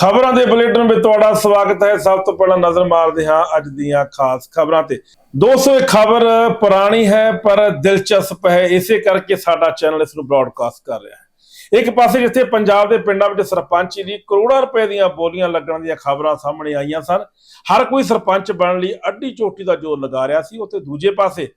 ਖਬਰਾਂ ਦੇ ਬੁਲੇਟਿਨ ਵਿੱਚ ਤੁਹਾਡਾ ਸਵਾਗਤ ਹੈ। ਸਭ ਤੋਂ ਪਹਿਲਾਂ ਨਜ਼ਰ ਮਾਰਦੇ ਹਾਂ ਅੱਜ ਦੀਆਂ ਖਾਸ ਖਬਰਾਂ ਤੇ। ਦੋਸਤੋ ਇਹ ਖਬਰ ਪੁਰਾਣੀ ਹੈ, ਪਰ ਦਿਲਚਸਪ ਹੈ। ਇਸੇ ਕਰਕੇ ਸਾਡਾ ਚੈਨਲ ਇਸ ਨੂੰ ਬ੍ਰਾਡਕਾਸਟ ਕਰ ਰਿਹਾ ਹੈ। ਇੱਕ ਪਾਸੇ ਜਿੱਥੇ ਪੰਜਾਬ ਦੇ ਪਿੰਡਾਂ ਵਿੱਚ ਸਰਪੰਚੀ ਲਈ ਕਰੋੜਾਂ ਰੁਪਏ ਦੀਆਂ ਬੋਲੀਆਂ ਲੱਗਣ ਦੀਆਂ ਖਬਰਾਂ ਸਾਹਮਣੇ ਆਈਆਂ ਸਨ, ਹਰ ਕੋਈ ਸਰਪੰਚ ਬਣਨ ਲਈ ਅੱਡੀ ਚੋਟੀ ਦਾ ਜ਼ੋਰ ਲਗਾ ਰਿਹਾ ਸੀ। ਉੱਥੇ ਦੂਜੇ ਪਾਸੇ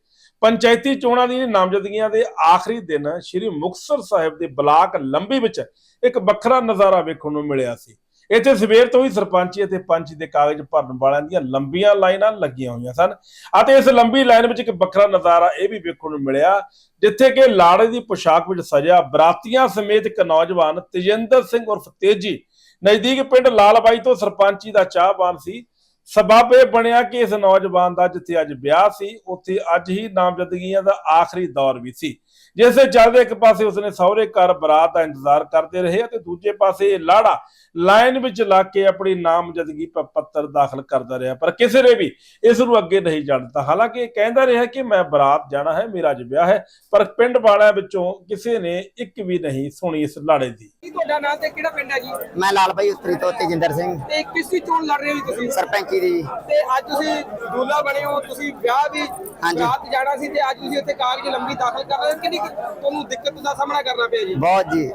ਪੰਚਾਇਤੀ ਚੋਣਾਂ ਦੀ ਨਾਮਜ਼ਦਗੀਆਂ ਦੇ ਆਖਰੀ ਦਿਨ ਸ੍ਰੀ ਮੁਕਤਸਰ ਸਾਹਿਬ ਦੇ ਬਲਾਕ ਲੰਬੀ ਵਿੱਚ ਇੱਕ ਵੱਖਰਾ ਨਜ਼ਾਰਾ ਵੇਖਣ ਨੂੰ ਮਿਲਿਆ ਸੀ। ਇੱਥੇ ਸਵੇਰ ਤੋਂ ਹੀ ਸਰਪੰਚੀ ਅਤੇ ਪੰਚ ਦੇ ਕਾਗਜ਼ ਭਰਨ ਵਾਲਿਆਂ ਦੀਆਂ ਲੰਬੀਆਂ ਲਾਈਨਾਂ ਲੱਗੀਆਂ ਹੋਈਆਂ ਸਨ। ਅਤੇ ਇਸ ਲੰਬੀ ਲਾਈਨ ਵਿੱਚ ਇੱਕ ਵੱਖਰਾ ਨਜ਼ਾਰਾ ਇਹ ਵੀ ਵੇਖਣ ਨੂੰ ਮਿਲਿਆ, ਜਿੱਥੇ ਕਿ ਲਾੜੇ ਦੀ ਪੋਸ਼ਾਕ ਵਿੱਚ ਸਜਿਆ ਬਰਾਤੀਆਂ ਸਮੇਤ ਇੱਕ ਨੌਜਵਾਨ ਤੇਜਿੰਦਰ ਸਿੰਘ ਉਰਫ ਤੇਜੀ, ਨਜ਼ਦੀਕ ਪਿੰਡ ਲਾਲਬਾਈ ਤੋਂ ਸਰਪੰਚੀ ਦਾ ਚਾਹਵਾਨ ਸੀ। ਸਬਬ ਇਹ ਬਣਿਆ ਕਿ ਇਸ ਨੌਜਵਾਨ ਦਾ ਜਿੱਥੇ ਅੱਜ ਵਿਆਹ ਸੀ, ਉੱਥੇ ਅੱਜ ਹੀ ਨਾਮਜ਼ਦਗੀਆਂ ਦਾ ਆਖਰੀ ਦੌਰ ਵੀ ਸੀ। ਜਿਸ ਦੇ ਚੱਲਦੇ ਇੱਕ ਪਾਸੇ ਉਸਨੇ ਸਹੁਰੇ ਘਰ ਬਰਾਤ ਦਾ ਇੰਤਜ਼ਾਰ ਕਰਦੇ ਰਹੇ ਅਤੇ ਦੂਜੇ ਪਾਸੇ ਇਹ ਲਾੜਾ ਲਾਈਨ ਵਿੱਚ ਲਾ ਕੇ ਆਪਣੀ ਨਾਮਜ਼ਦਗੀ ਪ- ਪੱਤਰ ਦਾਖਲ ਕਰਦਾ ਰਿਹਾ। ਪਰ ਕਿਸੇ ਨੇ ਵੀ ਇਸ ਨੂੰ ਅੱਗੇ ਨਹੀਂ ਜਾਣ ਦਿੱਤਾ ਹਾਲਾਂਕਿ ਇਹ ਕਹਿੰਦਾ ਰਿਹਾ ਕਿ ਮੈਂ ਬਰਾਤ ਜਾਣਾ ਹੈ ਮੇਰਾ ਅੱਜ ਵਿਆਹ ਹੈ ਪਰ ਪਿੰਡ ਵਾਲਿਆਂ ਵਿੱਚੋਂ ਕਿਸੇ ਨੇ ਇੱਕ ਵੀ ਨਹੀਂ ਸੁਣੀ ਇਸ ਲਾੜੇ ਦੀ। ਕੀ ਤੁਹਾਡਾ ਨਾਮ ਤੇ ਕਿਹੜਾ ਪਿੰਡ ਹੈ ਜੀ? ਮੈਂ ਲਾਲ ਭਾਈ ਉਤਰੀ ਤੋਂ ਤੇਜਿੰਦਰ ਸਿੰਘ। ਤੇ ਕਿਸ ਦੀ ਚੋਣ ਲੜ ਰਹੇ ਹੋ ਤੁਸੀਂ? ਸਰਪੰਚੀ ਦੀ। ਤੇ ਅੱਜ ਤੁਸੀਂ ਦੂਲਾ ਬਣੇ ਹੋ ਤੁਸੀਂ ਵਿਆਹ ਵੀ ਹਾਂਜੀ। ਰਾਤ ਜਾਣਾ ਸੀ ਤੇ ਅੱਜ ਤੁਸੀਂ ਇੱਥੇ ਕਾਗਜ਼ ਲੰਬੀ ਦਾਖਲ ਕਰ ਰਹੇ ਹੋ। ਕਿਹੜੀ ਤੁਹਾਨੂੰ ਦਿੱਕਤ ਦਾ ਸਾਹਮਣਾ ਕਰਨਾ ਪਿਆ ਜੀ। ਬਹੁਤ ਜੀ।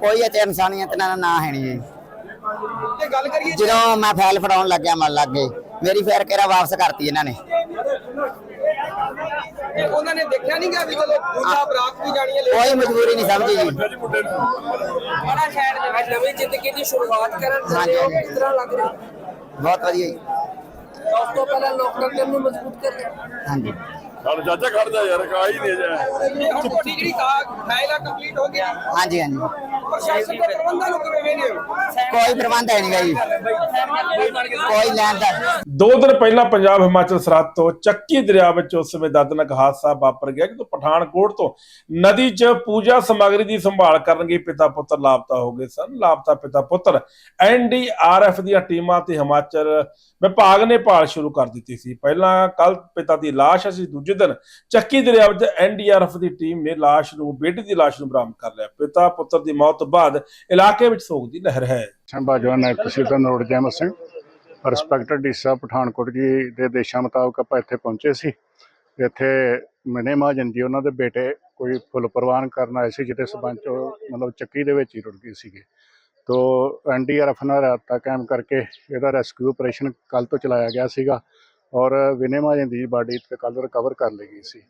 ਕੋਈ ਇੱਥੇ ਇਨਸਾਨੀਅਤ ਨਾਲ ਨਾ ਹੈ ਨਹੀਂ ਜੀ। ਤੇ ਗੱਲ ਕਰੀਏ ਜਦੋਂ ਮੈਂ ਫਾਈਲ ਫੜਾਉਣ ਲੱਗਿਆ ਮਨ ਲੱਗ ਗਏ ਮੇਰੀ ਫੇਰ ਕਿਹੜਾ ਵਾਪਸ ਕਰਤੀ ਇਹਨਾਂ ਨੇ। ਤੇ ਉਹਨਾਂ ਨੇ ਦੇਖਿਆ ਨਹੀਂ ਗਿਆ ਵੀ ਚਲੋ ਦੂਲਾ ਬਰਾਤ ਵੀ ਜਾਣੀ ਹੈ ਕੋਈ ਮਜਬੂਰੀ ਨਹੀਂ ਸਮਝੀ ਜੀ। ਬੜਾ ਸ਼ਹਿਰ ਦੇ ਵਿੱਚ ਨਵੀਂ ਜ਼ਿੰਦਗੀ ਦੀ ਸ਼ੁਰੂਆਤ ਕਰਨ ਹਾਂਜੀ। ਕਿਸ ਤਰ੍ਹਾਂ ਲੱਗ ਰਿਹਾ? ਬਹੁਤ ਵਧੀਆ ਜੀ। ਉਸ ਤੋਂ ਪਹਿਲਾਂ ਲੋਕਤੰਤਰ ਨੂੰ ਮਜ਼ਬੂਤ ਕਰ ਹਾਂਜੀ। ਸਾਡੇ ਚਾਚਾ ਖੜ ਜਾ ਯਾਰ ਕਾਈ ਨਹੀਂ ਜਾ। ਹੁਣ ਤੁਹਾਡੀ ਜਿਹੜੀ ਕਾਗ ਫਾਈਲ ਆ ਕੰਪਲੀਟ ਹੋ ਗਿਆ ਹਾਂਜੀ ਹਾਂਜੀ। ਪ੍ਰਸ਼ਾਸਨ ਦੇ ਪ੍ਰਬੰਧਾਂ ਨੂੰ ਕਿਵੇਂ ਵੇਖਦੇ ਹੋ? ਕੋਈ ਪ੍ਰਬੰਧ ਹੈ ਨਹੀਂ ਜੀ। ਕੋਈ ਲੈਣ ਦਾ। ਦੋ ਦਿਨ ਪਹਿਲਾਂ ਪੰਜਾਬ ਹਿਮਾਚਲ ਸਰਹੱਦ ਤੋਂ ਚੱਕੀ ਦਰਿਆ ਵਿੱਚ ਉਸ ਸਮੇਂ ਦਰਦਨਾਕ ਹਾਦਸਾ ਵਾਪਰ ਗਿਆ ਜਦੋਂ ਪਠਾਨਕੋਟ ਤੋਂ ਨਦੀ 'ਚ ਪੂਜਾ ਸਮੱਗਰੀ ਦੀ ਸੰਭਾਲ ਕਰਨ ਗਏ ਪਿਤਾ ਪੁੱਤਰ ਲਾਪਤਾ ਹੋ ਗਏ ਸਨ। ਲਾਪਤਾ ਪਿਤਾ ਪੁੱਤਰ ਐਨਡੀਆਰਐਫ ਦੀਆਂ ਟੀਮਾਂ ਤੇ ਹਿਮਾਚਲ ਵਿਭਾਗ ਨੇ ਭਾਲ ਸ਼ੁਰੂ ਕਰ ਦਿੱਤੀ ਸੀ। ਪਹਿਲਾਂ ਕੱਲ ਪਿਤਾ ਦੀ ਲਾਸ਼ ਅਸੀਂ ਦੂਜੇ ਦਿਨ ਚੱਕੀ ਦਰਿਆ ਵਿੱਚ ਐਨਡੀਆਰਐਫ ਦੀ ਟੀਮ ਨੇ ਲਾਸ਼ ਨੂੰ, ਬੇਟੀ ਦੀ ਲਾਸ਼ ਨੂੰ ਬਰਾਮਦ ਕਰ ਲਿਆ। ਪਿਤਾ ਪੁੱਤਰ ਦੀ ਮੌਤ ਤੋਂ ਬਾਅਦ ਇਲਾਕੇ ਵਿੱਚ ਸੋਗ ਦੀ ਲਹਿਰ ਹੈ। ਸੰਭਾਜੋ ਨਾਇਬ ਤਹਿਸੀਲਦਾਰ ਨਰੋੜ ਜੈਮਲ ਸਿੰਘ ਰਿਸਪੈਕਟਡ ਡੀ ਪਠਾਨਕੋਟ ਜੀ ਦੇ ਦੇਸ਼ਾਂ ਮੁਤਾਬਕ ਆਪਾਂ ਇੱਥੇ ਪਹੁੰਚੇ ਸੀ। ਇੱਥੇ ਮਨੇ ਮਹਾਜਨ ਜੀ, ਉਹਨਾਂ ਦੇ ਬੇਟੇ ਕੋਈ ਫੁੱਲ ਪ੍ਰਵਾਨ ਕਰਨ ਆਏ ਸੀ, ਜਿਹਦੇ ਸਬੰਧ ਮਤਲਬ ਚੱਕੀ ਦੇ ਵਿੱਚ ਹੀ ਰੁੜ ਗਏ ਸੀਗੇ। ਤੋ ਐਨਡੀਆਰਐਫ ਨਾਲ ਰਾਬਤਾ ਕਾਇਮ ਕਰਕੇ ਇਹਦਾ ਰੈਸਕਿਊ ਆਪਰੇਸ਼ਨ ਕੱਲ ਤੋਂ ਚਲਾਇਆ ਗਿਆ ਸੀਗਾ। ਔਰ ਵਿਨੇ ਮਹਾਜਨ ਦੀ ਬਾਡੀ ਤੇ ਕੱਲ ਰਿਕਵਰ ਕਰ ਲਈ ਗਈ ਸੀ।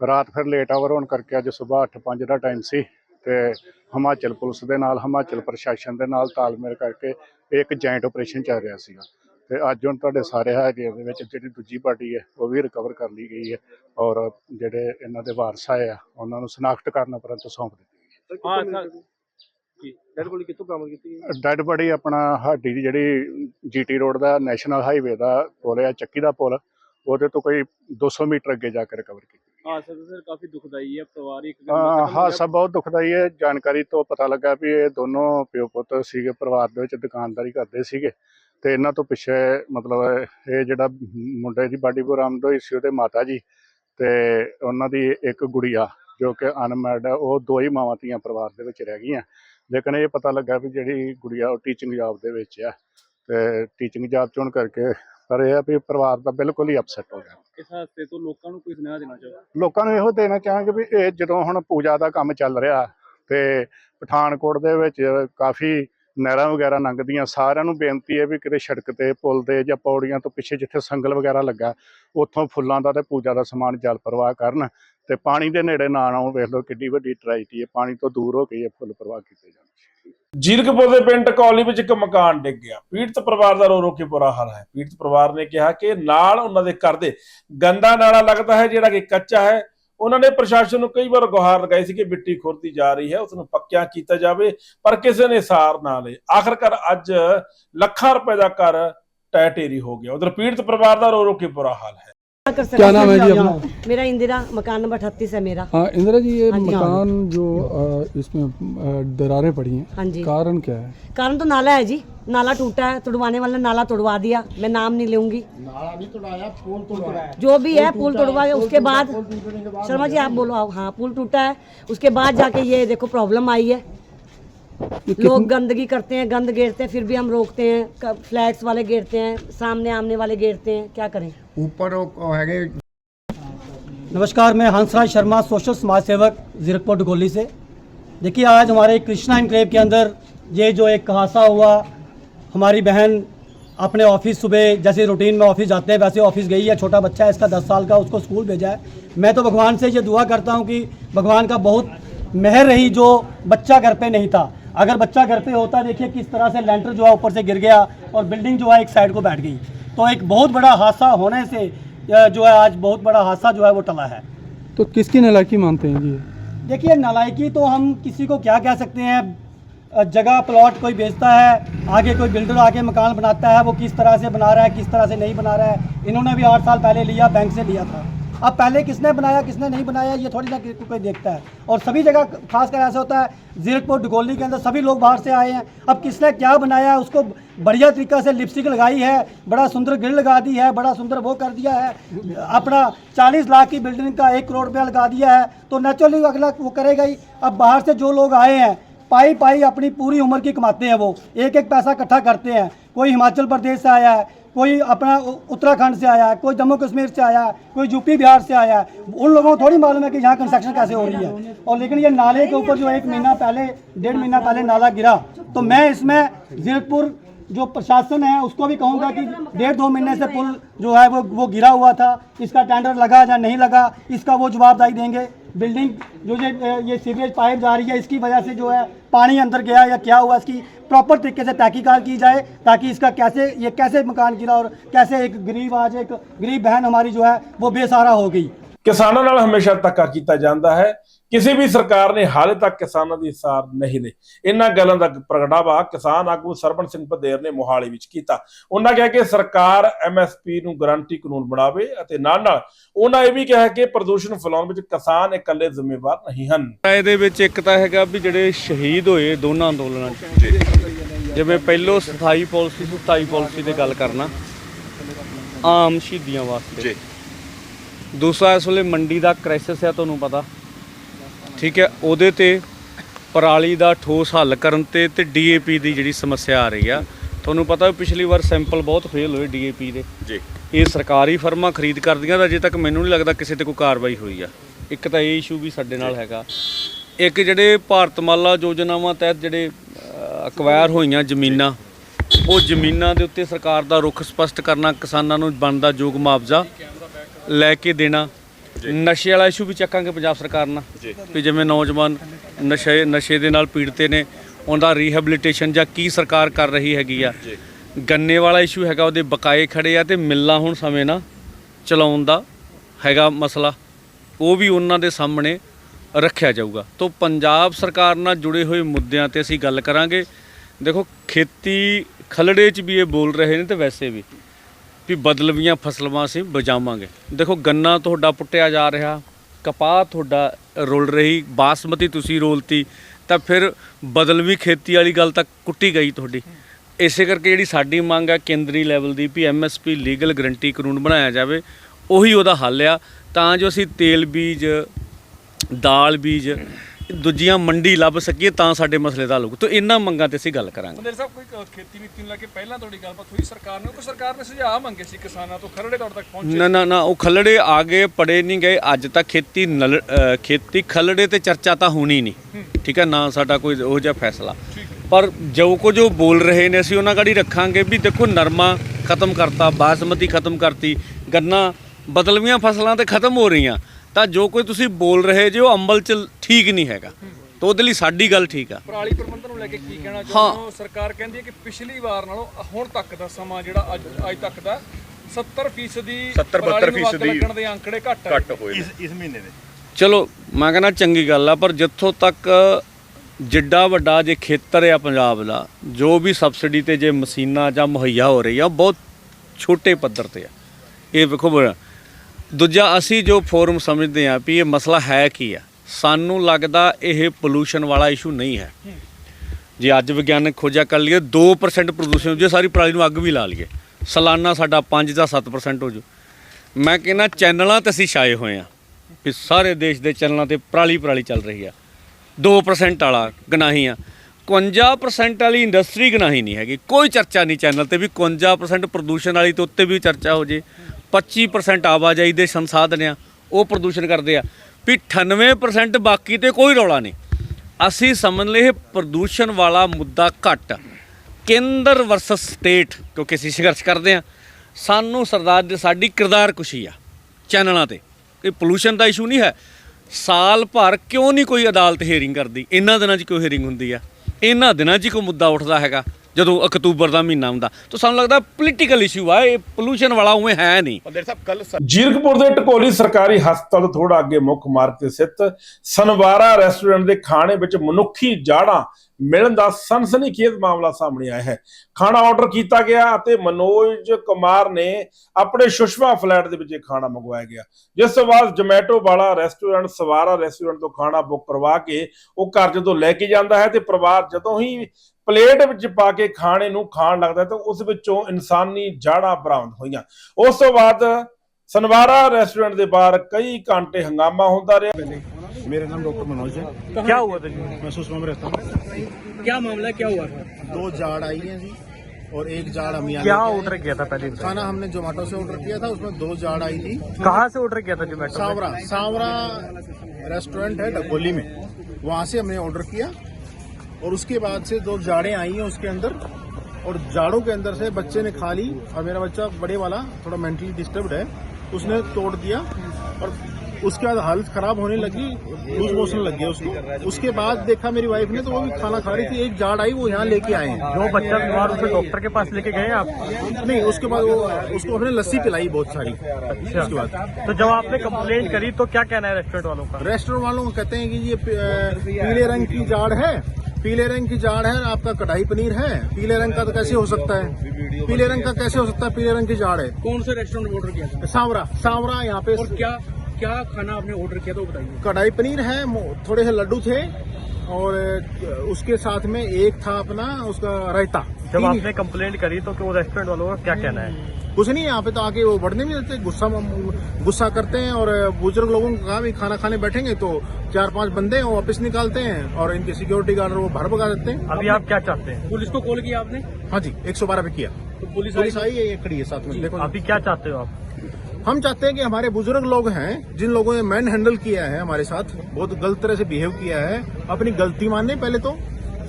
ਰਾਤ ਫਿਰ ਲੇਟ ਆਵਰ ਹੋਣ ਕਰਕੇ ਅੱਜ ਸਵੇਰ 8:05 ਦਾ ਟਾਈਮ ਸੀ ਤੇ ਹਿਮਾਚਲ ਪੁਲਿਸ ਦੇ ਨਾਲ ਹਿਮਾਚਲ ਪ੍ਰਸ਼ਾਸਨ ਦੇ ਨਾਲ ਤਾਲਮੇਲ ਕਰਕੇ ਇਹ ਇੱਕ ਜੁਆਇੰਟ ਆਪਰੇਸ਼ਨ ਚੱਲ ਰਿਹਾ ਸੀਗਾ। ਤੇ ਅੱਜ ਹੁਣ ਤੁਹਾਡੇ ਸਾਰੇ ਹਾਜ਼ਰ ਦੇ ਵਿੱਚ ਜਿਹੜੀ ਦੂਜੀ ਪਾਰਟੀ ਹੈ ਉਹ ਵੀ ਰਿਕਵਰ ਕਰ ਲਈ ਗਈ ਹੈ ਔਰ ਜਿਹੜੇ ਇਹਨਾਂ ਦੇ ਵਾਰਸ ਆਏ ਆ ਉਹਨਾਂ ਨੂੰ ਸ਼ਨਾਖਤ ਕਰਨ ਉਪਰੰਤ ਸੌਂਪ ਦਿੱਤੀ ਹਾਂ। ਸਰ ਜੀ ਡੈਡ ਬੋਡੀ ਕਿੱਥੋਂ ਬਰਾਮਦ ਕੀਤੀ ਗਈ? ਡੈਡ ਬੜੀ ਆਪਣਾ ਹਾਡੀ ਦੀ ਜਿਹੜੀ ਜੀਟੀ ਰੋਡ ਦਾ ਨੈਸ਼ਨਲ ਹਾਈਵੇ ਦਾ ਪੁਲ ਹੈ ਚੱਕੀ ਦਾ ਪੁਲ। ਉਹਦੇ ਤੋਂ ਕੋਈ 200 ਮੀਟਰ ਅੱਗੇ ਜਾ ਕੇ ਰਿਕਵਰ ਕੀਤੀ ਹਾਂ ਸਰ ਸਰ ਕਾਫੀ ਦੁਖਦਾਈ ਹੈ ਪਰਿਵਾਰਿਕ ਹਾਂ ਹਾਂ ਸਭ ਬਹੁਤ ਦੁਖਦਾਈ ਹੈ ਜਾਣਕਾਰੀ ਤੋਂ ਪਤਾ ਲੱਗਾ ਵੀ ਇਹ ਦੋਨੋਂ ਪਿਓ ਪੁੱਤ ਸੀਗੇ ਪਰਿਵਾਰ ਦੇ ਵਿੱਚ ਦੁਕਾਨਦਾਰੀ ਕਰਦੇ ਸੀਗੇ। ਤੇ ਇਹਨਾਂ ਤੋਂ ਪਿੱਛੇ ਮਤਲਬ ਇਹ ਜਿਹੜਾ ਮੁੰਡੇ ਦੀ ਬਾਡੀ ਬਰਾਮਦ ਹੋਈ ਸੀ ਉਹਦੇ ਮਾਤਾ ਜੀ ਤੇ ਉਹਨਾਂ ਦੀ ਇੱਕ ਗੁੜੀਆ ਜੋ ਕਿ ਅਨਮੈਰਿਡ ਹੈ ਉਹ ਦੋ ਹੀ ਮਾਵਾਂ ਧੀਆਂ ਪਰਿਵਾਰ ਦੇ ਵਿੱਚ ਰਹਿ ਗਈਆਂ। ਲੇਕਿਨ ਇਹ ਪਤਾ ਲੱਗਾ ਵੀ ਜਿਹੜੀ ਗੁੜੀਆ ਉਹ ਟੀਚਿੰਗ ਜੌਬ ਦੇ ਵਿੱਚ ਆ ਤੇ ਟੀਚਿੰਗ ਜੌਬ ਚੋਂ ਕਰਕੇ ਪਰ ਇਹ ਆ ਵੀ ਪਰਿਵਾਰ ਦਾ ਬਿਲਕੁਲ ਹੀ ਅਪਸੈਟ ਹੋ ਗਿਆ। ਇਸ ਹਾਦਸੇ ਤੋਂ ਲੋਕਾਂ ਨੂੰ ਕੋਈ ਸੁਨੇਹਾ ਦੇਣਾ ਚਾਹੋ? ਲੋਕਾਂ ਨੂੰ ਇਹੋ ਦੇਣਾ ਚਾਹਾਂਗੇ ਵੀ ਇਹ ਜਦੋਂ ਹੁਣ ਪੂਜਾ ਦਾ ਕੰਮ ਚੱਲ ਰਿਹਾ ਤੇ ਪਠਾਨਕੋਟ ਦੇ ਵਿੱਚ ਕਾਫੀ ਨਹਿਰਾਂ ਵਗੈਰਾ ਲੰਘਦੀਆਂ ਸਾਰਿਆਂ ਨੂੰ ਬੇਨਤੀ ਹੈ ਵੀ ਕਿਤੇ ਸੜਕ ਤੇ ਪੁਲ ਤੇ ਜਾਂ ਪੌੜੀਆਂ ਤੋਂ ਪਿੱਛੇ ਜਿੱਥੇ ਸੰਗਲ ਵਗੈਰਾ ਲੱਗਾ ਉੱਥੋਂ ਫੁੱਲਾਂ ਦਾ ਤੇ ਪੂਜਾ ਦਾ ਸਮਾਨ ਜਲ ਪ੍ਰਵਾਹ ਕਰਨ। ਤੇ ਪਾਣੀ ਦੇ ਨੇੜੇ ਨਾ ਆਉਣ, ਵੇਖ ਲਓ ਕਿੱਡੀ ਵੱਡੀ ਟ੍ਰੈਜਡੀ ਹੈ। ਪਾਣੀ ਤੋਂ ਦੂਰ ਹੋ ਕੇ ਇਹ ਫੁੱਲ ਪ੍ਰਵਾਹ ਕੀਤੇ ਜਾਣ ਜੀਰਕਪੁਰ ਦੇ ਪਿੰਡ ਕੌਲੀ ਵਿੱਚ ਇੱਕ ਮਕਾਨ ਡਿੱਗ ਗਿਆ। ਪੀੜਤ ਪਰਿਵਾਰ ਦਾ ਰੋ ਰੋ ਕੇ ਬੁਰਾ ਹਾਲ ਹੈ। ਪੀੜਤ ਪਰਿਵਾਰ ਨੇ ਕਿਹਾ ਕਿ ਨਾਲ ਉਹਨਾਂ ਦੇ ਘਰ ਦੇ ਗੰਦਾ ਨਾਲਾ ਲੱਗਦਾ ਹੈ, ਜਿਹੜਾ ਕਿ ਕੱਚਾ ਹੈ। ਉਹਨਾਂ ਨੇ ਪ੍ਰਸ਼ਾਸਨ ਨੂੰ ਕਈ ਵਾਰ ਗੁਹਾਰ ਲਗਾਈ ਸੀ ਕਿ ਮਿੱਟੀ ਖੁਰਦੀ ਜਾ ਰਹੀ ਹੈ, ਉਸ ਨੂੰ ਪੱਕਿਆਂ ਕੀਤਾ ਜਾਵੇ, ਪਰ ਕਿਸੇ ਨੇ ਸਾਰ ਨਾ ਲਈ ਆਖਰਕਾਰ ਅੱਜ ਲੱਖਾਂ ਰੁਪਏ ਦਾ ਘਰ ਟੈਟੇਰੀ ਹੋ ਗਿਆ। ਉਧਰ ਪੀੜਤ ਪਰਿਵਾਰ ਦਾ ਰੋ ਰੋ ਕੇ ਬੁਰਾ ਹਾਲ ਹੈ। क्या नाम है जी अपना? मेरा इंदिरा मकान नंबर अठतीस है मेरा। हाँ इंदिरा जी ये हाँ जी, हाँ। मकान जो इसमें दरारें पड़ी हैं। हाँ जी। कारण क्या है? कारण तो नाला है जी। नाला टूटा है तुड़वाने वाले ने नाला तोड़वा दिया। मैं नाम नहीं लूँगी। जो भी है पुल तोड़वा उसके बाद शर्मा जी आप बोलो हाँ पुल टूटा है। उसके बाद जाके ये देखो प्रॉब्लम आई है। लोग गंदगी करते हैं गंद गेरते हैं फिर भी हम रोकते हैं फ्लैट्स वाले गेरते हैं सामने आमने वाले गेरते हैं क्या करें? ऊपर है नमस्कार मैं हंसराज शर्मा सोशल समाज सेवक जीरकपुर डगोली से। देखिए आज हमारे कृष्णा इनक्लेव के अंदर ये जो एक कहासा हुआ हमारी बहन अपने ऑफ़िस सुबह जैसे रूटीन में ऑफ़िस जाते हैं वैसे ऑफ़िस गई है छोटा बच्चा है इसका दस साल का उसको स्कूल भेजा है। मैं तो भगवान से ये दुआ करता हूँ कि भगवान का बहुत मेहर रही जो बच्चा घर पे नहीं था। अगर बच्चा घर पे होता देखिए किस तरह से लेंटर जो है ऊपर से गिर गया और बिल्डिंग जो है एक साइड को बैठ गई। तो एक बहुत बड़ा हादसा होने से जो है आज बहुत बड़ा हादसा जो है वो टला है। तो किसकी नलायकी मानते हैं जी? ये? देखिए नलायकी तो हम किसी को क्या कह सकते हैं? जगह प्लॉट कोई बेचता है आगे कोई बिल्डर आगे मकान बनाता है वो किस तरह से बना रहा है किस तरह से नहीं बना रहा है इन्होंने भी आठ साल पहले लिया बैंक से लिया था। अब पहले किसने बनाया, किसने नहीं बनाया, ये थोड़ी ना कोई देखता है। और सभी जगह खासकर ऐसा होता है, जीरकपुर, डगोली के अंदर सभी लोग बाहर से आए हैं। अब किसने क्या बनाया है उसको बढ़िया तरीका से लिपस्टिक लगाई है, बड़ा सुंदर ग्रिल लगा दी है, बड़ा सुंदर वो कर दिया है, अपना 40 लाख की बिल्डिंग का एक करोड़ रुपया लगा दिया है तो नेचुरली अगला वो करेगा ही। अब बाहर से जो लोग आए हैं, पाई पाई अपनी पूरी उम्र की कमाते हैं वो एक एक पैसा इकट्ठा करते हैं। कोई हिमाचल प्रदेश से आया है कोई अपना उ- उत्तराखंड से आया है कोई जम्मू कश्मीर से आया है कोई यूपी बिहार से आया है उन लोगों को थोड़ी मालूम है कि यहाँ कंस्ट्रक्शन कैसे हो रही है और लेकिन ये नाले के ऊपर जो एक महीना पहले डेढ़ महीना पहले नाला गिरा तो मैं इसमें जीरकपुर जो प्रशासन है उसको भी कहूँगा कि डेढ़ दो महीने से पुल जो है वो वो गिरा हुआ था। इसका टेंडर लगा या नहीं लगा इसका वो जवाबदारी देंगे। बिल्डिंग जो ये ये सीवरेज पाइप जा रही है इसकी वजह से जो है पानी अंदर गया या क्या हुआ इसकी प्रॉपर तरीके से तहकीकत की जाए ताकि इसका कैसे ये कैसे मकान गिरा और कैसे एक गरीब आज एक गरीब बहन हमारी जो है वो बेसहारा हो गई। किसानों हमेशा धक्का किया जाता है। ਕਿਸੇ ਵੀ ਸਰਕਾਰ ਨੇ ਹਾਲੇ ਤੱਕ ਕਿਸਾਨਾਂ ਦੀ ਸਾਰ ਨਹੀਂ ਲਈ। ਇਹਨਾਂ ਗੱਲਾਂ ਦਾ ਪ੍ਰਗਟਾਵਾ ਕਿਸਾਨ ਆਗੂ ਸਰਬਨ ਸਿੰਘ ਪਦੇਰ ਨੇ ਮੋਹਾਲੀ ਵਿੱਚ ਕੀਤਾ। ਉਹਨਾਂ ਕਿਹਾ ਕਿ ਸਰਕਾਰ ਐਮਐਸਪੀ ਨੂੰ ਗਾਰੰਟੀ ਕਾਨੂੰਨ ਬਣਾਵੇ ਅਤੇ ਨਾਲ ਨਾਲ ਉਹਨਾਂ ਇਹ ਵੀ ਕਿਹਾ ਕਿ ਪ੍ਰਦੂਸ਼ਣ ਫੈਲਾਉਣ ਵਿੱਚ ਕਿਸਾਨ ਇਕੱਲੇ ਜ਼ਿੰਮੇਵਾਰ ਨਹੀਂ ਹਨ। ਇਹਦੇ ਵਿੱਚ ਇੱਕ ਤਾਂ ਹੈਗਾ ਵੀ ਜਿਹੜੇ ਸ਼ਹੀਦ ਹੋਏ ਦੋਨਾਂ ਅੰਦੋਲਨਾਂ 'ਚ। ਜਿਵੇਂ ਪਹਿਲੋ ਸਥਾਈ ਪਾਲਿਸੀ ਸਥਾਈ ਪਾਲਿਸੀ ਦੀ ਗੱਲ ਕਰਨਾ। ਆਮ ਸ਼ਹੀਦੀਆਂ ਵਾਸਤੇ। ਜੀ। ਦੂਸਰਾ ਇਸ ਵੇਲੇ ਮੰਡੀ ਦਾ ਕ੍ਰਾਈਸਿਸ ਹੈ ਤੁਹਾਨੂੰ ਪਤਾ। ਠੀਕ ਹੈ ਉਹਦੇ ਤੇ ਪਰਾਲੀ ਦਾ ਠੋਸ ਹੱਲ ਕਰਨ ਤੇ ਤੇ ਡੀਏਪੀ ਦੀ ਜਿਹੜੀ ਸਮੱਸਿਆ ਆ ਰਹੀ ਆ। ਤੁਹਾਨੂੰ ਪਤਾ ਪਿਛਲੀ ਵਾਰ ਸੈਂਪਲ ਬਹੁਤ ਫੇਲ ਹੋਏ ਡੀਏਪੀ ਦੇ। ਜੀ। ਇਹ ਸਰਕਾਰੀ ਫਰਮਾਂ ਖਰੀਦ ਕਰਦੀਆਂ ਤਾਂ ਅਜੇ ਤੱਕ ਮੈਨੂੰ ਨਹੀਂ ਲੱਗਦਾ ਕਿਸੇ ਤੇ ਕੋਈ ਕਾਰਵਾਈ ਹੋਈ ਆ। ਇੱਕ ਤਾਂ ਇਹ ਇਸ਼ੂ ਵੀ ਸਾਡੇ ਨਾਲ ਹੈਗਾ। ਇੱਕ ਜਿਹੜੇ ਭਾਰਤਮਾਲਾ ਯੋਜਨਾਵਾਂ ਤਹਿਤ ਜਿਹੜੇ ਅਕਵਾਇਰ ਹੋਈਆਂ ਜ਼ਮੀਨਾਂ ਉਹ ਜ਼ਮੀਨਾਂ ਦੇ ਉੱਤੇ ਸਰਕਾਰ ਦਾ ਰੁਖ ਸਪਸ਼ਟ ਕਰਨਾ ਕਿਸਾਨਾਂ ਨੂੰ ਬਣਦਾ ਯੋਗ ਮੁਆਵਜ਼ਾ ਲੈ ਕੇ ਦੇਣਾ। ਨਸ਼ੇ ਵਾਲਾ ਇਸ਼ੂ ਵੀ ਚੱਕਾਂਗੇ ਪੰਜਾਬ ਸਰਕਾਰ ਨਾਲ। ਵੀ ਜਿਵੇਂ ਨੌਜਵਾਨ ਨਸ਼ੇ ਨਸ਼ੇ ਦੇ ਨਾਲ ਪੀੜਤੇ ਨੇ ਉਹਦਾ ਰੀਹੈਬਿਲਿਟੇਸ਼ਨ ਜਾਂ ਕੀ ਸਰਕਾਰ ਕਰ ਰਹੀ ਹੈਗੀ ਆ। ਗੰਨੇ ਵਾਲਾ ਇਸ਼ੂ ਹੈਗਾ ਉਹਦੇ ਬਕਾਏ ਖੜੇ ਆ ਤੇ ਮਿੱਲਾਂ ਹੁਣ ਸਮੇਂ ਨਾ ਚਲਾਉਣ ਦਾ ਹੈਗਾ ਮਸਲਾ। ਉਹ ਵੀ ਉਹਨਾਂ ਦੇ ਸਾਹਮਣੇ ਰੱਖਿਆ ਜਾਊਗਾ। ਤੋਂ ਪੰਜਾਬ ਸਰਕਾਰ ਨਾਲ ਜੁੜੇ ਹੋਏ ਮੁੱਦਿਆਂ ਤੇ ਅਸੀਂ ਗੱਲ ਕਰਾਂਗੇ। ਦੇਖੋ ਖੇਤੀ ਖਲੜੇ 'ਚ ਵੀ ਇਹ ਬੋਲ ਰਹੇ ਨੇ ਤੇ ਵੈਸੇ ਵੀ। ਵੀ ਬਦਲਵੀਆਂ ਫਸਲਾਂ ਅਸੀਂ ਬਜਾਵਾਂਗੇ ਦੇਖੋ, ਗੰਨਾ ਤੁਹਾਡਾ ਪੁੱਟਿਆ ਜਾ ਰਿਹਾ, ਕਪਾਹ ਤੁਹਾਡਾ ਰੁਲ ਰਹੀ, ਬਾਸਮਤੀ ਤੁਸੀਂ ਰੋਲਤੀ, ਤਾਂ ਫਿਰ ਬਦਲਵੀ ਖੇਤੀ ਵਾਲੀ ਗੱਲ ਤਾਂ ਕੁੱਟੀ ਗਈ ਤੁਹਾਡੀ। ਇਸੇ ਕਰਕੇ ਜਿਹੜੀ ਸਾਡੀ ਮੰਗ ਹੈ, ਕੇਂਦਰੀ ਲੈਵਲ ਦੀ ਵੀ ਐਮਐਸਪੀ ਲੀਗਲ ਗਰੰਟੀ ਕਾਨੂੰਨ ਬਣਾਇਆ ਜਾਵੇ, ਉਹੀ ਉਹਦਾ ਹੱਲ ਆ। ਤਾਂ ਜੋ ਅਸੀਂ ਤੇਲ ਬੀਜ, ਦਾਲ ਬੀਜ ਦੂਜੀਆਂ ਮੰਡੀ ਲੱਭ ਸਕੀਏ ਤਾਂ ਸਾਡੇ ਮਸਲੇ ਦਾ ਹੱਲ ਹੋਊਗਾ। ਤੋਂ ਇਹਨਾਂ ਮੰਗਾਂ ਤੇ ਅਸੀਂ ਗੱਲ ਕਰਾਂਗੇ। ਮੰਦਰ ਸਾਹਿਬ ਕੋਈ ਖੇਤੀ ਨੀਤੀ ਨੂੰ ਲੈ ਕੇ ਪਹਿਲਾਂ ਤੁਹਾਡੀ ਗੱਲਬਾਤ ਹੋਈ ਸਰਕਾਰ ਨੇ ਕੋਈ ਸਰਕਾਰ ਨੇ ਸੁਝਾਅ ਮੰਗੇ ਸੀ ਕਿਸਾਨਾਂ ਤੋਂ ਖਰੜੇ ਤੌਰ ਤੱਕ ਪਹੁੰਚੇ? ਨਾ ਨਾ ਨਾ ਉਹ ਖੱਲੜੇ ਆਗੇ ਪੜੇ ਨਹੀਂ ਗਏ ਅੱਜ ਤੱਕ ਖੇਤੀ ਖੇਤੀ ਖੱਲੜੇ ਤੇ ਚਰਚਾ ਤਾਂ ਹੋਣੀ ਨਹੀਂ। ਠੀਕ ਹੈ ਨਾ ਸਾਡਾ ਕੋਈ ਉਹ ਜਿਹਾ ਫੈਸਲਾ। ਪਰ ਜੋ ਕੁਝ ਉਹ ਬੋਲ ਰਹੇ ਨੇ ਅਸੀਂ ਉਹਨਾਂ ਗਾੜੀ ਰੱਖਾਂਗੇ ਵੀ ਦੇਖੋ ਨਰਮਾ ਖਤਮ ਕਰਤਾ ਬਾਸਮਤੀ ਖਤਮ ਕਰਤੀ ਗੰਨਾ ਬਦਲਵੀਆਂ ਫਸਲਾਂ ਤੇ ਖਤਮ ਹੋ ਰਹੀਆਂ। ਤਾਂ ਜੋ ਕੋਈ ਤੁਸੀਂ ਬੋਲ ਰਹੇ ਜੇ ਉਹ ਅੰਮਲ ਚ ਠੀਕ ਨਹੀਂ ਹੈਗਾ। ਤਾਂ ਉਹਦੇ ਲਈ ਸਾਡੀ ਗੱਲ ਠੀਕ ਆ। ਪਰਾਲੀ ਪ੍ਰਬੰਧਨ ਨੂੰ ਲੈ ਕੇ ਕੀ ਕਹਿਣਾ ਚਾਹੁੰਦੇ ਹੋ। ਸਰਕਾਰ ਕਹਿੰਦੀ ਹੈ ਕਿ ਪਿਛਲੀ ਵਾਰ ਨਾਲੋਂ ਹੁਣ ਤੱਕ ਦਾ ਸਮਾਂ ਜਿਹੜਾ ਅੱਜ ਅੱਜ ਤੱਕ ਦਾ 70 ਫੀਸਦੀ 70 72 ਫੀਸਦੀ ਲੱਗਣ ਦੇ ਅੰਕੜੇ ਘੱਟ ਘੱਟ ਹੋਏ ਚਲੋ ਮੈਂ ਕਹਿੰਦਾ ਚੰਗੀ ਗੱਲ ਆ ਪਰ ਜਿੱਥੋਂ ਤੱਕ ਜਿੱਡਾ ਵੱਡਾ ਜੇ ਖੇਤਰ ਆ ਪੰਜਾਬ ਦਾ ਜੋ ਵੀ ਸਬਸਿਡੀ ਤੇ ਜੇ ਮਸ਼ੀਨਾਂ ਜਾਂ ਮੁਹੱਈਆ ਹੋ ਰਹੀ ਆ ਉਹ ਬਹੁਤ ਛੋਟੇ ਪੱਧਰ ਤੇ ਆ। ਇਹ ਵੇਖੋ ਦੂਜਾ, ਅਸੀਂ ਜੋ ਫੋਰਮ ਸਮਝਦੇ ਆ ਵੀ ਇਹ ਮਸਲਾ ਹੈ ਕੀ ਆ, ਸਾਨੂੰ ਲੱਗਦਾ ਇਹ ਪੋਲੂਸ਼ਨ ਵਾਲਾ ਇਸ਼ੂ ਨਹੀਂ ਹੈ। ਜੇ ਅੱਜ ਵਿਗਿਆਨਕ ਖੋਜਾਂ ਕਰ ਲਈਏ 2% ਪ੍ਰਦੂਸ਼ਣ ਜੇ ਸਾਰੀ ਪਰਾਲੀ ਨੂੰ ਅੱਗ ਵੀ ਲਾ ਲਈਏ, ਸਾਲਾਨਾ ਸਾਡਾ 5 ਜਾਂ 7% ਹੋ ਜੂ ਮੈਂ ਕਹਿੰਦਾ ਚੈਨਲਾਂ ਤੇ ਅਸੀਂ ਛਾਏ ਹੋਏ ਆ ਵੀ ਸਾਰੇ ਦੇਸ਼ ਦੇ ਚੈਨਲਾਂ ਤੇ ਪਰਾਲੀ ਪਰਾਲੀ ਚੱਲ ਰਹੀ ਆ। 2% ਵਾਲਾ ਗਨਾਹੀ ਆ। 51% ਵਾਲੀ ਇੰਡਸਟਰੀ ਗਨਾਹੀ ਨਹੀਂ ਹੈਗੀ। ਕੋਈ ਚਰਚਾ ਨਹੀਂ ਚੈਨਲ ਤੇ ਵੀ 51% ਪ੍ਰਦੂਸ਼ਣ ਵਾਲੀ ਤੇ ਉੱਤੇ ਵੀ ਚਰਚਾ ਹੋ ਜੇ। 25% ਆਵਾਜਾਈ ਦੇ ਸੰਸਾਧਨ ਆ, ਉਹ ਪ੍ਰਦੂਸ਼ਣ ਕਰਦੇ ਆ। ਵੀ 98% ਬਾਕੀ ਤੇ ਕੋਈ ਰੌਲਾ ਨਹੀਂ। ਅਸੀਂ ਸਮਝ ਲਏ ਪ੍ਰਦੂਸ਼ਣ ਵਾਲਾ ਮੁੱਦਾ ਘੱਟ। ਕੇਂਦਰ ਵਰਸਸ ਸਟੇਟ ਕਿਉਂਕਿ ਅਸੀਂ ਸੰਘਰਸ਼ ਕਰਦੇ ਆ। ਸਾਨੂੰ ਸਰਦਾਰ ਦੀ ਸਾਡੀ ਕਿਰਦਾਰ ਕੁਸ਼ੀ ਆ, ਚੈਨਲਾਂ ਤੇ। ਇਹ ਪੋਲੂਸ਼ਨ ਦਾ ਇਸ਼ੂ ਨਹੀਂ ਹੈ। ਸਾਲ ਭਰ ਕਿਉਂ ਨਹੀਂ ਕੋਈ ਅਦਾਲਤ ਹੀਅਰਿੰਗ ਕਰਦੀ? ਇਹਨਾਂ ਦਿਨਾਂ 'ਚ ਕਿਉਂ ਹੀਅਰਿੰਗ ਹੁੰਦੀ ਆ? ਇਹਨਾਂ ਦਿਨਾਂ 'ਚ ਕੋਈ ਮੁੱਦਾ ਉੱਠਦਾ ਹੈਗਾ। ਜਦੋਂ ਅਕਤੂਬਰ ਦਾ ਮਹੀਨਾ ਹੁੰਦਾ। ਤਾਂ ਸਾਨੂੰ ਲੱਗਦਾ ਪੋਲੀਟੀਕਲ ਇਸ਼ੂ ਆ ਇਹ ਪੋਲੂਸ਼ਨ ਵਾਲਾ ਉਵੇਂ ਹੈ ਨਹੀਂ। ਜੀਰਕਪੁਰ ਦੇ ਟਕੋਲੀ ਸਰਕਾਰੀ ਹਸਪਤਾਲ ਤੋਂ ਥੋੜਾ ਅੱਗੇ ਮੁੱਖ ਮਾਰਗ ਤੇ ਸਥਿਤ ਸਨਵਾਰਾ ਰੈਸਟੋਰੈਂਟ ਦੇ ਖਾਣੇ ਵਿੱਚ ਮਨੁੱਖੀ ਜਾੜਾਂ ਮਿਲਣ ਦਾ ਸਨਸਨੀਖੇਜ਼ ਮਾਮਲਾ ਸਾਹਮਣੇ ਆਇਆ ਹੈ। ਖਾਣਾ ਆਰਡਰ ਕੀਤਾ ਗਿਆ ਅਤੇ ਮਨੋਜ ਕੁਮਾਰ ਨੇ ਆਪਣੇ ਸੁਸ਼ਮਾ ਫਲੈਟ ਦੇ ਵਿੱਚ ਇਹ ਖਾਣਾ ਮੰਗਵਾਇਆ ਗਿਆ। ਜਿਸ ਤੋਂ ਬਾਅਦ ਜੋਮੈਟੋ ਵਾਲਾ ਰੈਸਟੋਰੈਂਟ ਸਵਾਰਾ ਰੈਸਟੋਰੈਂਟ ਤੋਂ ਖਾਣਾ ਬੁੱਕ ਕਰਵਾ ਕੇ ਉਹ ਘਰ ਜਦੋਂ ਲੈ ਕੇ ਜਾਂਦਾ ਹੈ ਤੇ ਪਰਿਵਾਰ ਜਦੋਂ ਹੀ ਪਲੇਟ ਵਿੱਚ ਪਾ ਕੇ ਖਾਣੇ ਨੂੰ ਖਾਣ ਲੱਗਦਾ ਹੈ ਤਾਂ ਉਸ ਵਿੱਚੋਂ ਇਨਸਾਨੀ ਜਾੜਾਂ ਬਰਾਮਦ ਹੋਈਆਂ ਉਸ ਤੋਂ ਬਾਅਦ ਸਨਵਾਰਾ ਰੈਸਟੋਰੈਂਟ ਦੇ ਬਾਹਰ ਕਈ ਘੰਟੇ ਹੰਗਾਮਾ ਹੁੰਦਾ ਰਿਹਾ मेरा नाम डॉक्टर मनोज है क्या हुआ था जी मैं सुषमा में रहता हूँ क्या मामला क्या हुआ था दो जाड़ आई हैं जी और एक जाड़ हम यहाँ क्या लेके आए। ऑर्डर किया था पहले खाना हमने जोमेटो से ऑर्डर किया था उसमें दो जाड़ आई थी कहाँ से ऑर्डर किया था जोमेटो सावरा सावरा रेस्टोरेंट है डकोली में वहाँ से हमने ऑर्डर किया और उसके बाद से दो जाड़ें आई हैं उसके अंदर और जाड़ों के अंदर से बच्चे ने खा ली और मेरा बच्चा बड़े वाला थोड़ा मेंटली डिस्टर्ब है उसने तोड़ दिया और उसके बाद हालत खराब होने लगी लूज मोशन लग गया उसको। उसके बाद देखा मेरी वाइफ ने तो वो भी खाना खा रही थी एक जाड़ आई वो यहाँ लेके आए हैं। जो बच्चा बीमार उसे डॉक्टर के पास लेके गए आप? नहीं उसके बाद वो उसको हमने लस्सी पिलाई बहुत सारी उसके बाद। तो जब आपने कंप्लेंट करी तो क्या कहना है रेस्टोरेंट वालों का? रेस्टोरेंट वालों को कहते हैं कि ये पीले रंग की जाड़ है पीले रंग की जाड़ है आपका कढ़ाई पनीर है? पीले रंग का तो कैसे हो सकता है? पीले रंग का कैसे हो सकता है? पीले रंग की जाड़ है। कौन से रेस्टोरेंट ऑर्डर किया था? सांवरा सांवरा यहाँ पे और क्या क्या खाना आपने ऑर्डर किया था बताइए। कढ़ाई पनीर है थोड़े से लड्डू थे और उसके साथ में एक था अपना उसका रायता। जब आपने कंप्लेंट करी तो वो रेस्टोरेंट वालों का क्या कहना है? कुछ नहीं यहाँ पे तो आके वो बढ़ने नहीं देते गुस्सा गुस्सा करते हैं और बुज़ुर्ग लोगों को कहा भी खाना खाने बैठेंगे तो चार पाँच बंदे वो वापस निकालते हैं और इनके सिक्योरिटी गार्ड वो बाहर भगा देते हैं। अभी आप क्या चाहते हैं? पुलिस को कॉल किया आपने? हाँ जी एक सौ बारह पे किया। तो पुलिस पुलिस आई है ये खड़ी है साथ में देखो अभी क्या चाहते हो आप? हम चाहते हैं कि हमारे बुज़ुर्ग लोग हैं जिन लोगों ने मैन हैंडल किया है हमारे साथ बहुत गलत तरह से बिहेव किया है अपनी गलती माने पहले तो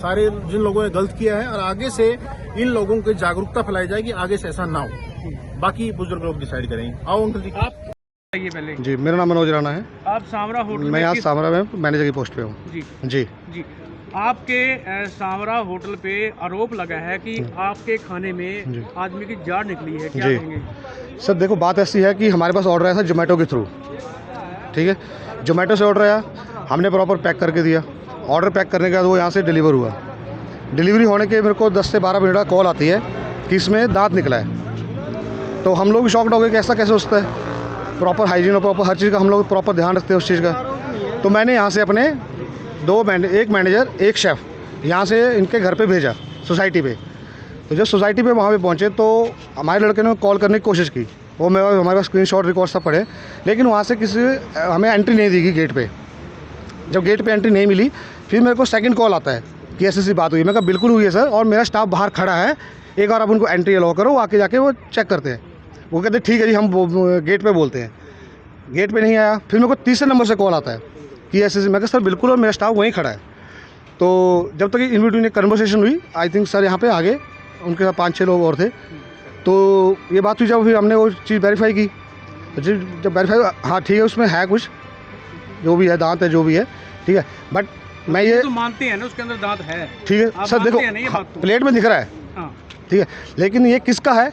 सारे जिन लोगों ने गलत किया है और आगे से इन लोगों की जागरूकता फैलाई जाएगी आगे से ऐसा ना हो। बाकी बुज़ुर्ग लोग डिसाइड करेंगे आओ अंकल जी। आप पहले। जी मेरा नाम मनोज राणा है। आप सावरा होटल मैं में यहाँ सामरा में मैनेजर की पोस्ट पे हूँ। जी। जी। जी। आपके सावरा होटल पे आरोप लगा है कि आपके खाने में आदमी की जाड़ निकली है। क्या जी। सर देखो बात ऐसी है कि हमारे पास ऑर्डर आया था जोमेटो के थ्रू ठीक है? जोमेटो से ऑर्डर आया हमने प्रॉपर पैक करके दिया। ऑर्डर पैक करने के बाद वो यहाँ से डिलीवर हुआ। डिलीवरी होने के मेरे को 10 से 12 मिनट बाद कॉल आती है कि इसमें दांत निकला है। तो हम लोग भी शॉक्ड हो गए कि कैसे हो सकता है। प्रॉपर हाइजीन और प्रॉपर हर चीज़ का हम लोग प्रॉपर ध्यान रखते हैं उस चीज़ का। तो मैंने यहाँ से अपने दो एक मैनेजर एक शेफ़ यहाँ से इनके घर पे भेजा सोसाइटी पे। तो जब सोसाइटी पे वहाँ पे पहुँचे तो हमारे लड़के ने कॉल करने की कोशिश की। वो मैं हमारे पास स्क्रीन शॉट रिकॉर्ड सब पड़े, लेकिन वहाँ से किसी, हमें एंट्री नहीं दी गई गेट पे। जब गेट पे एंट्री नहीं मिली, फिर मेरे को सेकंड कॉल आता है कि ऐसी ऐसी बात हुई। मैं कहा, बिल्कुल हुई है सर और मेरा स्टाफ बाहर खड़ा है। एक बार आप उनको एंट्री अलाउ करो आके जाके वो चेक करते हैं। वो कहते ठीक है जी हम गेट पे बोलते हैं. गेट पे नहीं आया। फिर मेरे को तीसरे नंबर से कॉल आता है कि ऐसे ऐसे। मैं कहा सर बिल्कुल और मेरा स्टाफ वहीं खड़ा है। तो जब तक इन बिटवीन एक कन्वर्सेशन हुई आई थिंक सर यहाँ पे आगे उनके साथ पाँच छः लोग और थे। तो ये बात हुई जब फिर हमने वो चीज़ वेरीफाई की। तो जब जब वेरीफाई हाँ ठीक है उसमें है कुछ जो भी है दांत है जो भी है ठीक है। बट मैं ये तो मानते हैं ना उसके अंदर दांत है। ठीक है सर देखो मानते हैं? प्लेट में दिख रहा है। हाँ। ठीक है लेकिन ये किसका है?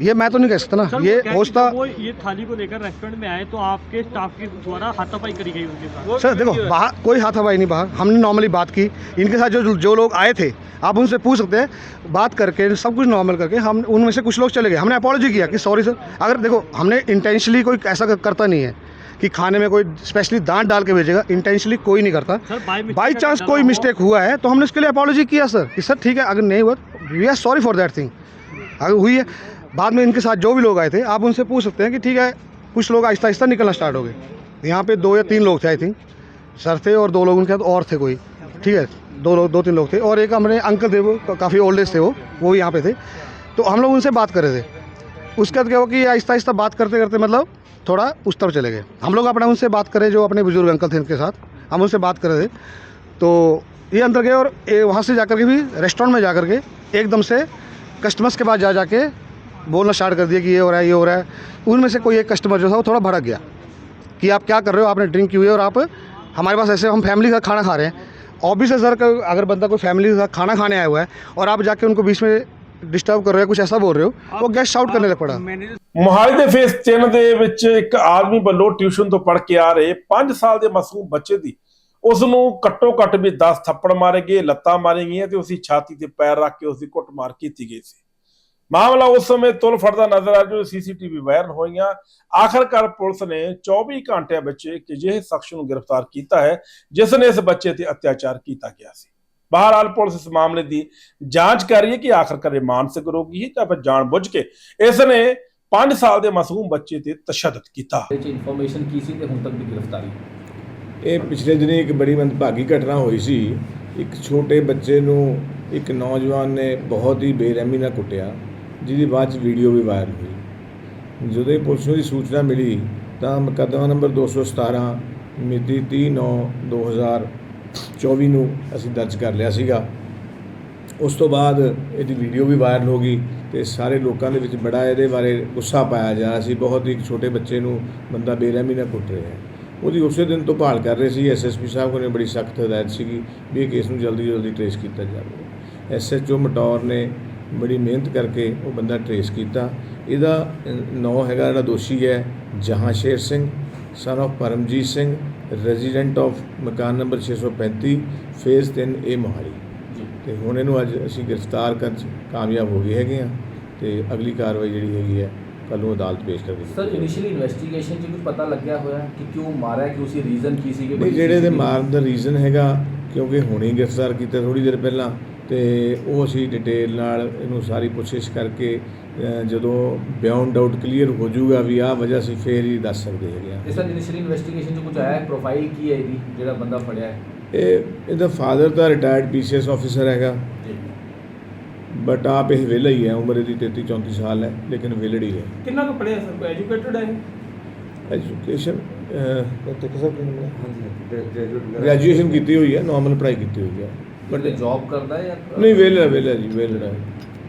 ये मैं तो नहीं कह सकता ना। ये होस्ता वो ये थाली को लेकर रेस्टोरेंट में आए तो आपके स्टाफ के द्वारा हाथापाई करी गई उनके साथ। सर देखो बाहर कोई हाथापाई नहीं बाहर। हमने नॉर्मली बात की। इनके साथ जो जो लोग आए थे आप उनसे पूछ सकते हैं। बात करके सब कुछ नॉर्मल करके हम उनमें से कुछ लोग चले गए। हमने अपॉलोजी किया कि सॉरी सर अगर देखो हमने इंटेंशनली कोई ऐसा करता नहीं है कि खाने में कोई स्पेशली दांत डाल के भेजेगा। इंटेंशनली कोई नहीं करता। बाई चांस कोई मिस्टेक हुआ है तो हमने उसके लिए अपॉलोजी किया सर कि सर ठीक है अगर नहीं हुआ we are sorry for that thing अगर हुई है बाद में इनके साथ जो भी लोग आए थे, आप उनसे पूछ सकते हैं कि ठीक है, कुछ लोग आहिस्ता आहिस्ता निकलना स्टार्ट हो गए। यहाँ पे दो या तीन लोग थे आई थिंक सर थे और दो लोग, उनके साथ और थे कोई। ठीक है, दो लोग, दो तीन लोग थे। और एक हमने अंकल थे वो काफ़ी ओल्ड एज थे वो वो यहाँ पे थे। तो हम लोग उनसे बात कर रहे थे। उसके बाद क्या हुआ कि आहिस्ता आहिस्ता बात करते करते मतलब थोड़ा उस तरफ़ चले गए। हम लोग अपना उनसे बात करें, जो अपने बुज़ुर्ग अंकल थे उनके साथ। हम उनसे बात कर रहे थे। तो ये अंदर गए और वहाँ से जाकर के भी रेस्टोरेंट में जाकर के एकदम से कस्टमर्स के पास जा जा जाके बोलना स्टार्ट कर दिया कि ये हो रहा है ये हो रहा है उनमें से कोई एक कस्टमर जो था वो थोड़ा भड़क गया कि आप क्या कर रहे हो आपने ड्रिंक की हुई है और आप हमारे पास ऐसे हम फैमिली के साथ खाना खा रहे हैं ऑब्वियस है सर कि अगर बंदा कोई फैमिली के साथ खाना खाने आया हुआ है और आप जाके उनको बीच में डिस्टर्ब कर रहे हो कुछ ऐसा बोल रहे हो वो गेस्ट आउट करने लग पड़ा ਮੋਹਾਲੀ ਦੇ ਫੇਸ 3 ਦੇ ਵਿੱਚ ਇੱਕ ਆਦਮੀ ਵੱਲੋਂ ਟਿਊਸ਼ਨ ਤੋਂ ਪੜ੍ਹ ਕੇ ਆ ਰਹੇ 5 ਸਾਲ ਦੇ ਮਾਸੂਮ ਬੱਚੇ ਦੀ ਉਸ ਨੂੰ ਘੱਟੋ ਘੱਟ ਵੀ 10 ਥੱਪੜ ਮਾਰੇ ਗਏ ਲੱਤਾਂ ਮਾਰੀ ਗਈਆਂ ਤੇ ਉਸਦੀ ਛਾਤੀ ਤੇ ਪੈਰ ਰੱਖ ਕੇ ਉਸਦੀ ਕੁੱਟਮਾਰ ਕੀਤੀ ਗਈ ਸੀ ਮਾਮਲਾ ਉਸ ਸਮੇਂ ਤੁਲ ਫੜਦਾ ਨਜ਼ਰ ਆ ਜੋ ਸੀਸੀਟੀਵੀ ਵਾਇਰਲ ਹੋਈਆਂ। ਆਖਰਕਾਰ ਪੁਲਿਸ ਨੇ 24 ਘੰਟਿਆਂ ਵਿੱਚ ਇੱਕ ਅਜਿਹੇ ਸ਼ਖਸ ਨੂੰ ਗ੍ਰਿਫਤਾਰ ਕੀਤਾ ਹੈ ਜਿਸ ਨੇ ਇਸ ਬੱਚੇ ਤੇ ਅਤਿਆਚਾਰ ਕੀਤਾ ਗਿਆ ਸੀ। ਬਹਰਹਾਲ ਪੁਲਿਸ ਇਸ ਮਾਮਲੇ ਦੀ ਜਾਂਚ ਕਰ ਰਹੀ ਹੈ ਕਿ ਆਖਰਕਾਰ ਇਹ ਮਾਨਸਿਕ ਰੋਗੀ ਹੈ ਜਾਂ ਫਿਰ ਜਾਣਬੁੱਝ ਕੇ ਇਸ ਨੇ 5 ਸਾਲ ਦੇ ਮਾਸੂਮ ਬੱਚੇ ਤੇ ਤਸ਼ੱਦਦ ਕੀਤਾ। ਵਿੱਚ ਇਨਫੋਰਮੇਸ਼ਨ ਕੀ ਸੀ ਤੇ ਹੁਣ ਤੱਕ ਦੀ ਗ੍ਰਿਫਤਾਰੀ? ਇਹ ਪਿਛਲੇ ਦਿਨੀ ਇੱਕ ਬੜੀ ਮੰਦਭਾਗੀ ਘਟਨਾ ਹੋਈ ਸੀ। ਇੱਕ ਛੋਟੇ ਬੱਚੇ ਨੂੰ ਇੱਕ ਨੌਜਵਾਨ ਨੇ ਬਹੁਤ ਹੀ ਬੇਰਹਿਮੀ ਨਾਲ ਕੁੱਟਿਆ। ਜਿਹਦੀ ਬਾਅਦ ਚ ਵੀਡੀਓ ਵੀ ਵਾਇਰਲ ਹੋਈ। ਜਦੋਂ ਇਹ ਪੁਲਿਸ ਨੂੰ ਦੀ ਸੂਚਨਾ ਮਿਲੀ, ਤਾਂ ਮੁਕੱਦਮਾ ਨੰਬਰ 217 ਮਿਤੀ 30/9/2024 ਨੂੰ ਅਸੀਂ ਦਰਜ ਕਰ ਲਿਆ ਸੀਗਾ। ਉਸ ਤੋਂ ਬਾਅਦ ਇਹਦੀ ਵੀਡੀਓ ਵੀ ਵਾਇਰਲ ਹੋ ਗਈ ਤੇ ਸਾਰੇ ਲੋਕਾਂ ਦੇ ਵਿੱਚ ਬੜਾ ਇਹਦੇ ਬਾਰੇ ਗੁੱਸਾ ਪਾਇਆ ਜਾ ਰਿਹਾ ਸੀ। ਬਹੁਤ ਹੀ ਛੋਟੇ ਬੱਚੇ ਨੂੰ ਬੰਦਾ ਬੇਰਹਿਮੀ ਨਾਲ ਕੁੱਟ ਰਿਹਾ ਹੈ। ਉਹਦੀ ਉਸੇ ਦਿਨ ਤੋਂ ਭਾਲ ਕਰ ਰਹੇ ਸੀ। ਐਸਐਸਪੀ ਸਾਹਿਬ ਕੋਲ ਨੇ ਬੜੀ ਸਖਤ ਹਦਾਇਤ ਸੀਗੀ ਵੀ ਇਹ ਕੇਸ ਨੂੰ ਜਲਦੀ ਜਲਦੀ ਟ੍ਰੇਸ ਕੀਤਾ ਜਾਵੇ। ਐਸਐਚਓ ਮਟੌਰ ਨੇ ਬੜੀ ਮਿਹਨਤ ਕਰਕੇ ਉਹ ਬੰਦਾ ਟ੍ਰੇਸ ਕੀਤਾ। ਇਹਦਾ ਨਾਂ ਹੈਗਾ ਜਿਹੜਾ ਦੋਸ਼ੀ ਹੈ Jahansher Singh son of Paramjit Singh resident of ਮਕਾਨ ਨੰਬਰ 635 ਫੇਜ਼ 3 ਏ ਮੋਹਾਲੀ। ਤੇ ਹੁਣ ਇਹਨੂੰ ਅੱਜ ਅਸੀਂ ਗ੍ਰਿਫਤਾਰ ਕਰਨ 'ਚ ਕਾਮਯਾਬ ਹੋ ਗਏ ਹੈਗੇ ਆ ਤੇ ਅਗਲੀ ਕਾਰਵਾਈ ਜਿਹੜੀ ਹੈਗੀ ਹੈ ਕੱਲ੍ਹ ਨੂੰ ਅਦਾਲਤ ਪੇਸ਼ ਕਰ ਦਿੱਤੀ ਸਰ ਇਨੀਸ਼ੀਅਲੀ ਇਨਵੈਸਟੀਗੇਸ਼ਨ 'ਚ ਕੁਝ ਪਤਾ ਲੱਗਿਆ ਹੋਇਆ ਕਿ ਕਿਉਂ ਮਾਰਿਆ ਕਿ ਉਸੀ ਰੀਜ਼ਨ ਕੀ ਸੀ ਕਿ ਨਹੀਂ ਜਿਹੜੇ ਦੇ ਮਾਰਨ ਦਾ ਰੀਜ਼ਨ ਹੈਗਾ ਕਿਉਂਕਿ ਹੁਣੇ ਗ੍ਰਿਫਤਾਰ ਕੀਤਾ ਥੋੜੀ ਦੇਰ ਪਹਿਲਾਂ ਤੇ ਉਹ ਅਸੀਂ ਡਿਟੇਲ ਨਾਲ ਇਹਨੂੰ ਸਾਰੀ ਪੁੱਛਿਸ਼ ਕਰਕੇ ਜਦੋਂ ਬਿਯੋਂਡ ਡਾਊਟ ਕਲੀਅਰ ਹੋ ਜਾਊਗਾ ਵੀ ਆਹ ਵਜ੍ਹਾ ਸੀ ਫੇਰ ਹੀ ਦੱਸ ਸਕਦੇ ਹੈਗੇ ਆ ਤੇ ਸਰ ਇਨੀਸ਼ੀਅਲੀ ਇਨਵੈਸਟੀਗੇਸ਼ਨ 'ਚ ਕੁਝ ਆਇਆ ਹੈ? ਪ੍ਰੋਫਾਈਲ ਕੀ ਹੈ ਇਹਦੀ ਜਿਹੜਾ ਬੰਦਾ ਫੜਿਆ ਹੈ? ਇਹ ਇਹਦਾ ਫਾਦਰ ਤਾਂ ਰਿਟਾਇਰਡ ਪੀਸੀਐਸ ਆਫੀਸਰ ਹੈਗਾ। ਜੀ। ਬਟ ਆਪ ਇਹ ਵਿਹਲਾ ਹੀ ਹੈ ਉਮਰ ਇਹਦੀ 33 34 ਸਾਲ ਹੈ ਲੇਕਿਨ ਵਿਹਲੜ ਹੀ। ਹੈ ਕਿੰਨਾ ਕੁ ਪੜਿਆ ਸਰ? ਐਜੂਕੇਟਡ ਹੈ ਐਜੂਕੇਸ਼ਨ ਗ੍ਰੈਜੂਏਸ਼ਨ ਕੀਤੀ ਹੋਈ ਹੈ ਨਾਰਮਲ ਪੜ੍ਹਾਈ ਕੀਤੀ ਹੋਈ ਹੈ। ਬਟ ਜੌਬ ਕਰਦਾ ਹੈ ਜਾਂ ਨਹੀਂ ਵਿਹਲਾ ਵਿਹਲਾ ਜੀ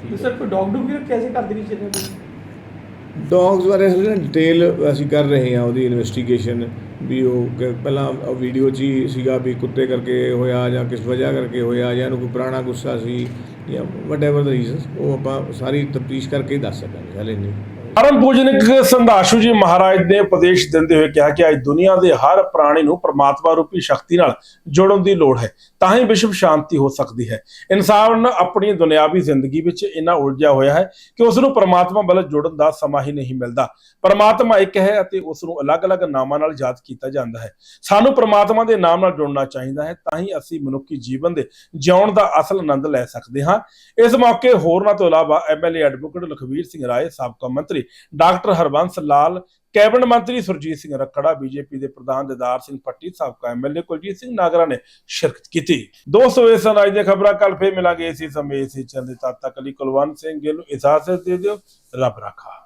ਤੇ ਸਰ ਕੋਈ ਡੌਗ ਡੂਗ ਵੀ ਕੈਸੇ ਕਰ ਦੇ ਵਿੱਚ ਡੌਗਸ ਬਾਰੇ ਹਲੇ ਨਾ ਡਿਟੇਲ ਅਸੀਂ ਕਰ ਰਹੇ ਹਾਂ ਉਹਦੀ ਇਨਵੈਸਟੀਗੇਸ਼ਨ ਵੀ ਉਹ ਕ- ਪਹਿਲਾਂ ਵੀਡੀਓ 'ਚ ਹੀ ਸੀਗਾ ਵੀ ਕੁੱਤੇ ਕਰਕੇ ਹੋਇਆ ਜਾਂ ਕਿਸ ਵਜ੍ਹਾ ਕਰਕੇ ਹੋਇਆ ਜਾਂ ਇਹਨੂੰ ਕੋਈ ਪੁਰਾਣਾ ਗੁੱਸਾ ਸੀ ਜਾਂ ਵਟਐਵਰ ਦਾ ਰੀਜ਼ਨਸ ਉਹ ਆਪਾਂ ਸਾਰੀ ਤਫਤੀਸ਼ ਕਰਕੇ ਹੀ ਦੱਸ ਸਕਾਂਗੇ ਹਲੇ ਨਹੀਂ। ਪਰਮ ਪੂਜਨਿਕ ਸੰਧਾਸ਼ੂ ਜੀ ਮਹਾਰਾਜ ਨੇ ਉਪਦੇਸ਼ ਦਿੰਦੇ ਹੋਏ ਕਿਹਾ ਕਿ ਅੱਜ ਦੁਨੀਆ ਦੇ ਹਰ ਪ੍ਰਾਣੀ ਨੂੰ ਪ੍ਰਮਾਤਮਾ ਰੂਪੀ ਸ਼ਕਤੀ ਨਾਲ ਜੋੜਨ ਦੀ ਲੋੜ ਹੈ, ਤਾਂ ਹੀ ਵਿਸ਼ਵ ਸ਼ਾਂਤੀ ਹੋ ਸਕਦੀ ਹੈ। ਇਨਸਾਨ ਆਪਣੀ ਦੁਨਿਆਵੀ ਜ਼ਿੰਦਗੀ ਵਿੱਚ ਇੰਨਾ ਉਲਝਿਆ ਹੋਇਆ ਹੈ ਕਿ ਉਸ ਨੂੰ ਪ੍ਰਮਾਤਮਾ ਵੱਲ ਜੁੜਨ ਦਾ ਸਮਾਂ ਹੀ ਨਹੀਂ ਮਿਲਦਾ। ਪ੍ਰਮਾਤਮਾ ਇੱਕ ਹੈ ਅਤੇ ਉਸ ਨੂੰ ਅਲੱਗ-ਅਲੱਗ ਨਾਮਾਂ ਨਾਲ ਯਾਦ ਕੀਤਾ ਜਾਂਦਾ ਹੈ। ਸਾਨੂੰ ਪ੍ਰਮਾਤਮਾ ਦੇ ਨਾਮ ਨਾਲ ਜੁੜਨਾ ਚਾਹੀਦਾ ਹੈ, ਤਾਂ ਹੀ ਅਸੀਂ ਮਨੁੱਖੀ ਜੀਵਨ ਦੇ ਜਿਉਣ ਦਾ ਅਸਲ ਆਨੰਦ ਲੈ ਸਕਦੇ ਹਾਂ। ਇਸ ਮੌਕੇ ਹੋਰਨਾਂ ਤੋਂ ਇਲਾਵਾ ਐਮਐਲਏ ਐਡਵੋਕੇਟ ਲਖਵੀਰ ਸਿੰਘ ਰਾਏ, ਸਾਬਕਾ ਮੰਤਰੀ ਡਾਕਟਰ ਹਰਬੰਸ ਲਾਲ, ਕੈਬਨਿਟ ਮੰਤਰੀ ਸੁਰਜੀਤ ਸਿੰਘ ਰੱਖੜਾ, ਬੀਜੇਪੀ ਦੇ ਪ੍ਰਧਾਨ ਦਿਦਾਰ ਸਿੰਘ ਪੱਟੀ ਸਾਬਕਾ ਐਮਐਲਏ ਕੁਲਜੀਤ ਸਿੰਘ ਨਾਗਰਾ ਨੇ ਸ਼ਿਰਕਤ ਕੀਤੀ। ਦੋਸਤੋ ਇਸ ਸਨ ਦੀਆਂ ਖਬਰਾਂ ਕੱਲ ਫੇਰ ਮਿਲਾਂਗੇ ਇਸੇ ਸਮੇਂ, ਇਸੇ ਚੰਦੇ ਤਦ ਤੱਕ ਲਈ ਕੁਲਵੰਤ ਸਿੰਘ ਗਿੱਲ ਨੂੰ ਇਜਾਜ਼ਤ ਦੇ ਦਿਓ, ਰੱਬ ਰਾਖਾ।